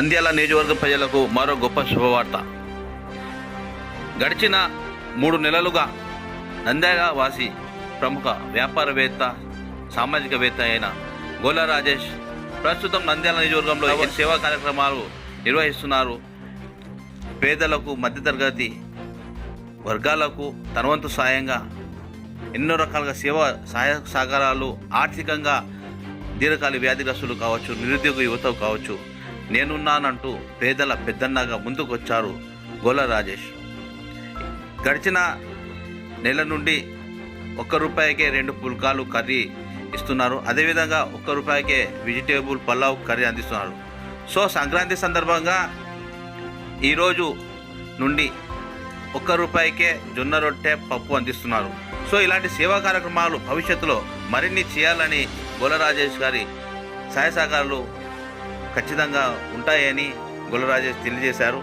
నంద్యాల నియోజకవర్గ ప్రజలకు మరో గొప్ప శుభవార్త. గడిచిన మూడు నెలలుగా నంద్యాల వాసి ప్రముఖ వ్యాపారవేత్త సామాజికవేత్త అయిన గోలా రాజేష్ ప్రస్తుతం నంద్యాల నియోజకవర్గంలో సేవా కార్యక్రమాలు నిర్వహిస్తున్నారు? పేదలకు మధ్యతరగతి వర్గాలకు తనవంతు సాయంగా ఎన్నో రకాలుగా సేవా సహాయ సహకారాలు ఆర్థికంగా దీర్ఘకాల వ్యాధిగ్రస్తులు కావచ్చు నిరుద్యోగ యువత కావచ్చు. నేనున్నానంటూ పేదల పెద్దన్నగా ముందుకొచ్చారు గోల రాజేష్. గడిచిన నెల నుండి ఒక్క రూపాయికే రెండు పుల్కాలు కర్రీ ఇస్తున్నారు. అదేవిధంగా ఒక్క రూపాయికే వెజిటేబుల్ పలావ్ కర్రీ అందిస్తున్నారు. సో సంక్రాంతి సందర్భంగా ఈరోజు నుండి ఒక్క రూపాయికే జొన్న రొట్టె పప్పు అందిస్తున్నారు. సో ఇలాంటి సేవా కార్యక్రమాలు భవిష్యత్తులో మరిన్ని చేయాలని గోల రాజేష్ గారి సహాయ సహకారాలు ఖచ్చితంగా ఉంటాయని గుల్లరాజేష్ తెలియజేశారు.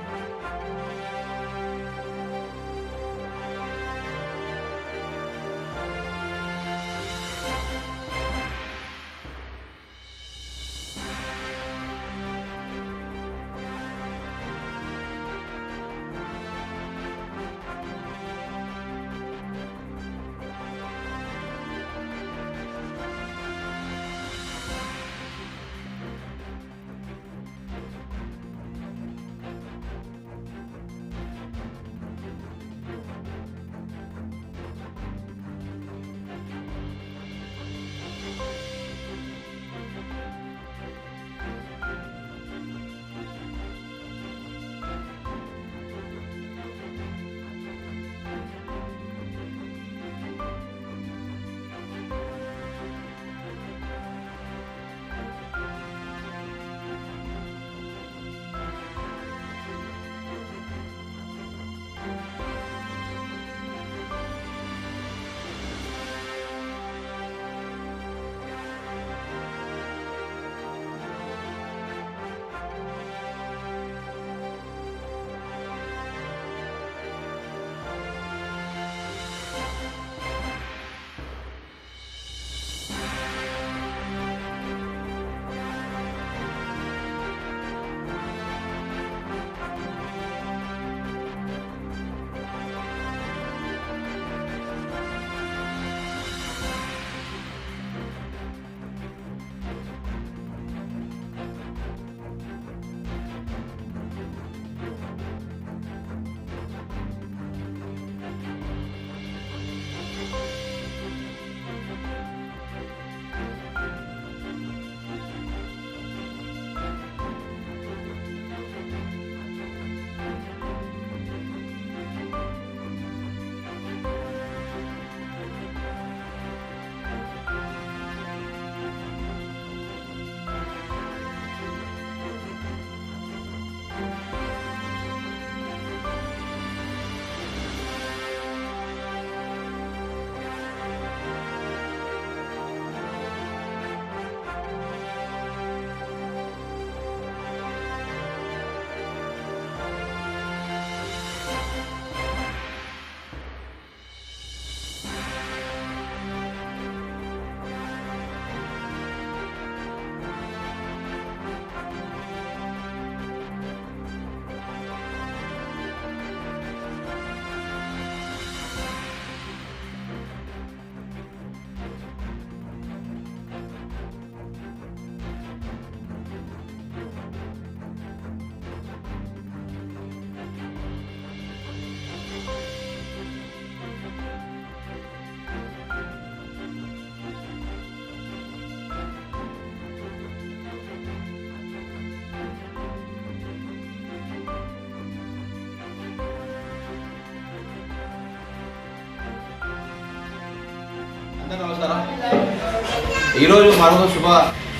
ఈరోజు మరొక శుభ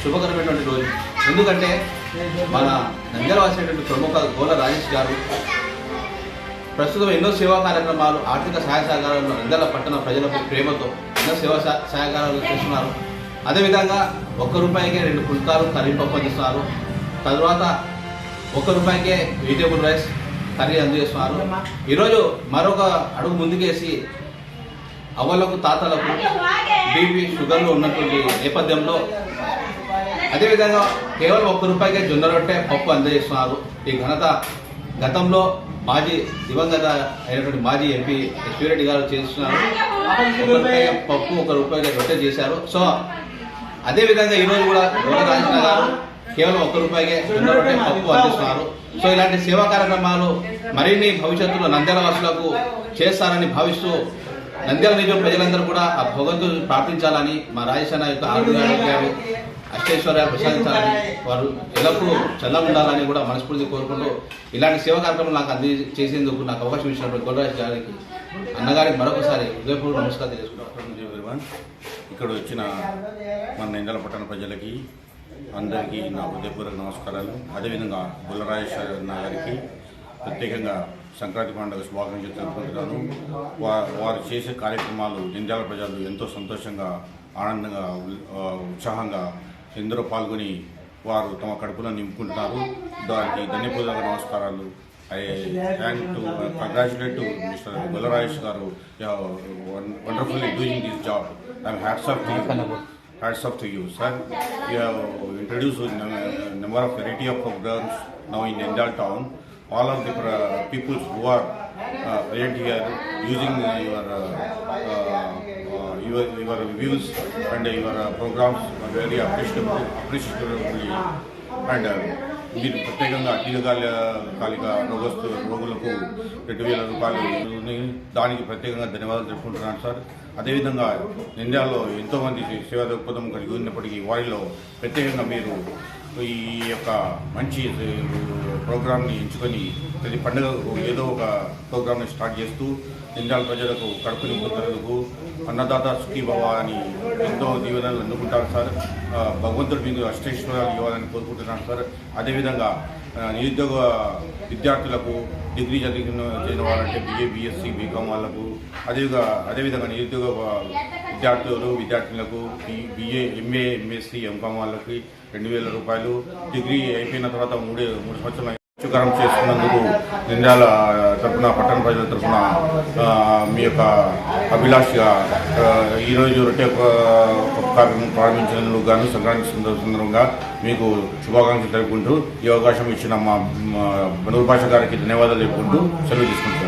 శుభకరమైనటువంటి రోజు. ఎందుకంటే మన నంద్యాల వాసినటువంటి ప్రముఖ గోల రాజేష్ గారు ప్రస్తుతం ఎన్నో సేవా కార్యక్రమాలు ఆర్థిక సహాయ సహకారాలను నంద్యాల పట్టణ ప్రజలపై ప్రేమతో ఎన్నో సేవా సహ- సహకారాలు చేస్తున్నారు. అదేవిధంగా ఒక్క రూపాయికే రెండు పుల్కాలు కర్రీ పప్పు అందిస్తున్నారు తర్వాత ఒక్క రూపాయికే వెజిటేబుల్ రైస్ కర్రీ అందజేస్తున్నారు ఈరోజు మరొక అడుగు ముందుకేసి అవ్వలకు తాతలకు బీపీ షుగర్లు ఉన్నటువంటి నేపథ్యంలో అదేవిధంగా కేవలం ఒక్క రూపాయికే జొన్న రొట్టె పప్పు అందజేస్తున్నారు. ఈ ఘనత గతంలో మాజీ దివంగత అయినటువంటి మాజీ ఎంపీ రెడ్డి గారు చేస్తున్నారు. ఒక రూపాయి పప్పు ఒక రూపాయిగా రొట్టె చేశారు. సో అదేవిధంగా ఈరోజు కూడా గౌరవ గారు కేవలం ఒక్క రూపాయికే జొన్న రొట్టె పప్పు అందిస్తున్నారు. సో ఇలాంటి సేవా కార్యక్రమాలు మరిన్ని భవిష్యత్తులో నంద్యాల వాసులకు చేస్తారని భావిస్తూ నంద్యాల నియోజక ప్రజలందరూ కూడా ఆ భగవంతుడు ప్రార్థించాలని మా రాజేశాన యొక్క ఆరోగ్యాలు అష్టేశ్వర్య ప్రసాదించాలని వారు ఎల్లప్పుడూ చల్ల ఉండాలని కూడా మనస్ఫూర్తి కోరుకుంటూ ఇలాంటి సేవా కార్యక్రమం నాకు అంది చేసేందుకు నాకు అవకాశం ఇచ్చినప్పుడు గొడవరాజ్ గారికి అన్నగారికి మరొకసారి హృదయపూర్వక నమస్కారం తెలుసుకుంటాను ఇక్కడ వచ్చిన మన నంద్యాల పట్టణ ప్రజలకి అందరికీ నా హృదయపూర్వక నమస్కారాలు. అదేవిధంగా బుల్లరాజేశ్వర అన్న గారికి ప్రత్యేకంగా సంక్రాంతి పండుగ శుభాకాంక్షలు తెలుపుకుంటున్నాను. వారు చేసే కార్యక్రమాలు నింద్యాల ప్రజలు ఎంతో సంతోషంగా ఆనందంగా ఉత్సాహంగా ఎందరో పాల్గొని వారు తమ కడుపులో నింపుకుంటున్నారు. దానికి ధన్యపూర్వక నమస్కారాలు. I thank to congratulate to mister Bulla Rajesh గారు. Wonderfully doing this job. I'm hats off hats off to you sir. You have introduce number of variety of of now in ఎంజాల్ town. All of the uh, peoples who are uh, present here using uh, your uh, uh, uh, your your views and your uh, programs are very appreciable, appreciably and uh, మీరు ప్రత్యేకంగా దీర్ఘకాల కాలిక రోగస్తు రోగులకు రెండు వేల రూపాయలు దానికి ప్రత్యేకంగా ధన్యవాదాలు చెప్పుకుంటున్నాను సార్ అదేవిధంగా ఇండియాలో ఎంతోమంది సేవా దృక్పథం కలిగి ఉన్నప్పటికీ వారిలో ప్రత్యేకంగా మీరు ఈ యొక్క మంచి ప్రోగ్రామ్ని ఎంచుకొని ప్రతి పండుగ ఏదో ఒక ప్రోగ్రామ్ని స్టార్ట్ చేస్తూ ఇండియాల ప్రజలకు కడుపు నింపుతున్నందుకు అన్నదాత సుఖీభవ అని ఎంతో దీవెనలు అందుకుంటారు సార్. భగవంతుడి భగవంతుడు మీకు అష్టేశ్వరాలు ఇవ్వాలని కోరుకుంటున్నాను సార్. అదేవిధంగా నిరుద్యోగ విద్యార్థులకు డిగ్రీ చదివిన చదివిన వాళ్ళంటే బీఏ బీఎస్సీ బీకామ్ వాళ్ళకు అదేవిధంగా అదేవిధంగా నిరుద్యోగ విద్యార్థులు విద్యార్థులకు బిఏ ఎంఏ ఎంఎస్సి ఎంకామ్ వాళ్ళకి రెండు వేల రూపాయలు డిగ్రీ అయిపోయిన తర్వాత మూడు మూడు సంవత్సరాలు శుభకరం చేసుకున్నందుకు నిండాల తరఫున పట్టణ ప్రజల తరఫున మీ యొక్క అభిలాషగా ఈరోజు రొట్టె కార్యక్రమం ప్రారంభించినందుకు గాను సంక్రాంతి సందర్భంగా మీకు శుభాకాంక్షలు తెలుపుకుంటూ ఈ అవకాశం ఇచ్చిన మా బనూర్ భాష గారికి ధన్యవాదాలు చెప్పుకుంటూ సెలవు తీసుకుంటున్నాను.